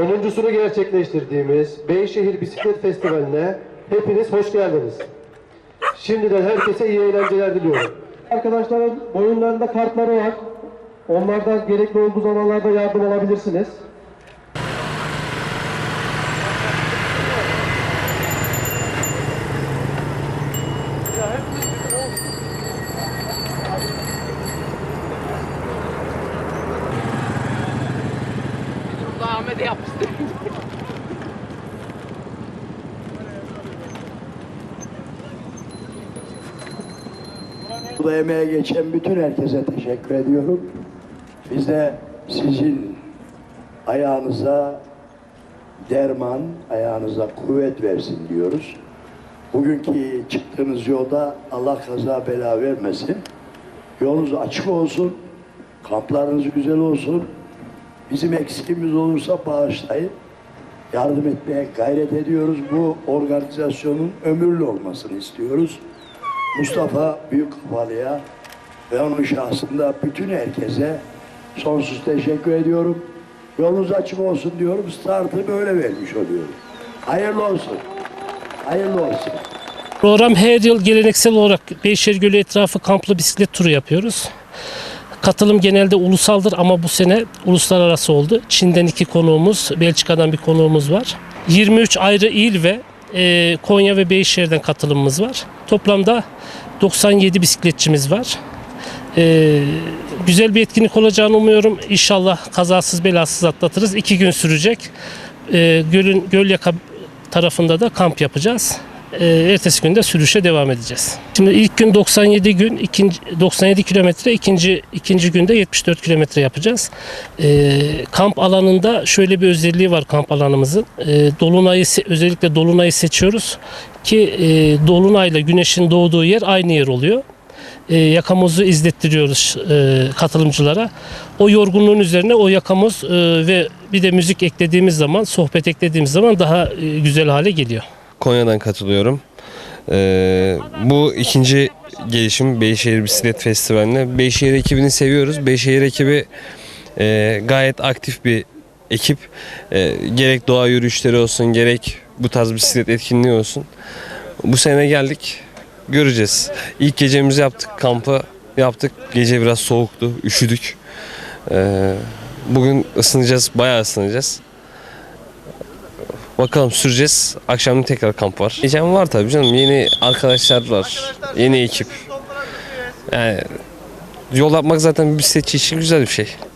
10.sunu gerçekleştirdiğimiz Beyşehir Bisiklet Festivali'ne hepiniz hoş geldiniz. Şimdiden herkese iyi eğlenceler diliyorum. Arkadaşların boyunlarında kartları var. Onlardan gerekli olduğu zamanlarda yardım alabilirsiniz. Ahmet'e yapıştı. Burada emeğe geçen bütün herkese teşekkür ediyorum. Biz de sizin ayağınıza derman, ayağınıza kuvvet versin diyoruz. Bugünkü çıktığınız yolda Allah kaza bela vermesin. Yolunuz açık olsun, kamplarınız güzel olsun. Bizim eksikimiz olursa bağışlayın. Yardım etmeye gayret ediyoruz. Bu organizasyonun ömürlü olmasını istiyoruz. Mustafa Büyükkapalı'ya ve onun şahsında bütün herkese sonsuz teşekkür ediyorum. Yolunuz açık olsun diyorum. Startı böyle vermiş oluyorum. Hayırlı olsun. Hayırlı olsun. Program her yıl geleneksel olarak Beyşehir Gölü etrafı kamplı bisiklet turu yapıyoruz. Katılım genelde ulusaldır ama bu sene uluslararası oldu. Çin'den iki konuğumuz, Belçika'dan bir konuğumuz var. 23 ayrı il ve e, Konya ve Beyşehir'den katılımımız var. Toplamda 97 bisikletçimiz var. E, güzel bir etkinlik olacağını umuyorum. İnşallah kazasız belasız atlatırız. İki gün sürecek. E, gölün Gölyaka tarafında da kamp yapacağız. Ee, ertesi günde sürüşe devam edeceğiz. Şimdi ilk gün 97 gün, ikinci 97 kilometre, ikinci ikinci günde 74 kilometre yapacağız. Ee, kamp alanında şöyle bir özelliği var kamp alanımızın. Ee, dolunayı özellikle dolunayı seçiyoruz ki e, dolunayla güneşin doğduğu yer aynı yer oluyor. E, yakamozu izlettiriyoruz e, katılımcılara. O yorgunluğun üzerine o yakamoz e, ve bir de müzik eklediğimiz zaman, sohbet eklediğimiz zaman daha e, güzel hale geliyor. Konya'dan katılıyorum. Ee, bu ikinci gelişim Beyşehir Bisiklet Festivali'ne. Beyşehir ekibini seviyoruz. Beyşehir ekibi e, gayet aktif bir ekip. E, gerek doğa yürüyüşleri olsun, gerek bu tarz bisiklet etkinliği olsun. Bu sene geldik, göreceğiz. İlk gecemizi yaptık, kampı yaptık. Gece biraz soğuktu, üşüdük. Ee, bugün ısınacağız, bayağı ısınacağız. Bakalım süreceğiz. Akşam tekrar kamp var. Heyecan var tabii canım. Yeni arkadaşlar var. Yeni ekip. Yani yol yapmak zaten bir bisikletçi için güzel bir şey.